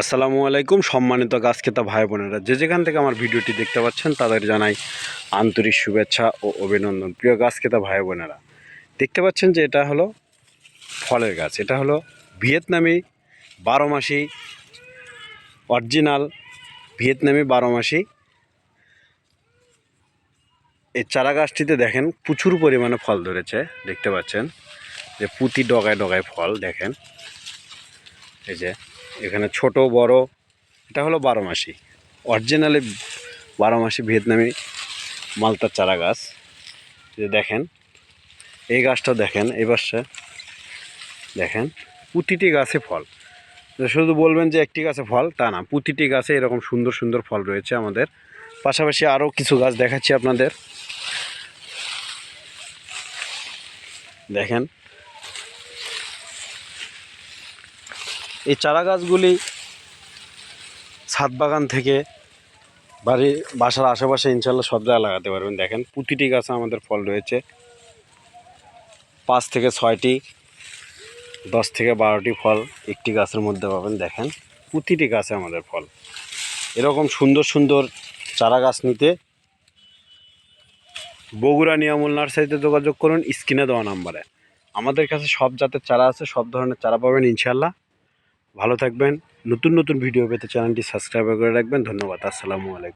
আসসালামু আলাইকুম সম্মানিত গাছ খেতা ভাই বোনেরা। যে যেখান থেকে আমার ভিডিওটি দেখতে পাচ্ছেন, তাদের জানাই আন্তরিক শুভেচ্ছা ও অভিনন্দন। প্রিয় গাছ খেতা ভাই বোনেরা, দেখতে পাচ্ছেন যে এটা হলো ফলের গাছ। এটা হলো ভিয়েতনামি বারো মাসি অরিজিনাল ভিয়েতনামি বারো মাসি। এই চারা গাছটিতে দেখেন প্রচুর পরিমাণে ফল ধরেছে, দেখতে পাচ্ছেন। যে পুঁতি ডগায় ডগায় ফল, দেখেন। এই যে এখানে ছোট, বড়, এটা হলো বারো মাসি। অরিজিনালি বারো মাসি ভিয়েতনামি মালতার চারা গাছ। যে দেখেন, এই গাছটা দেখেন, এই পাশে দেখেন, প্রতিটি গাছে ফল। শুধু বলবেন যে একটি গাছে ফল, তা না, প্রতিটি গাছে এরকম সুন্দর সুন্দর ফল রয়েছে আমাদের। পাশাপাশি আরও কিছু গাছ দেখাচ্ছি আপনাদের। দেখেন এই চারা গাছগুলি ছাদ বাগান থেকে বাড়ি, বাসার আশেপাশে ইনশাল্লাহ সব জায়গায় লাগাতে পারবেন। দেখেন, প্রতিটি গাছে আমাদের ফল রয়েছে। পাঁচ থেকে ছয়টি, দশ থেকে বারোটি ফল একটি গাছের মধ্যে পাবেন। দেখেন, প্রতিটি গাছে আমাদের ফল। এরকম সুন্দর সুন্দর চারা গাছ নিতে বগুড়া নিয়ামুল নার্সারিতে যোগাযোগ করুন, স্ক্রিনে দেওয়া নাম্বারে। আমাদের কাছে সব জাতের চারা আছে, সব ধরনের চারা পাবেন ইনশাল্লাহ ভালো থাকবেন। নতুন নতুন ভিডিও পেতে চ্যানেলটি সাবস্ক্রাইব করে রাখবেন। ধন্যবাদ। আসসালামু আলাইকুম।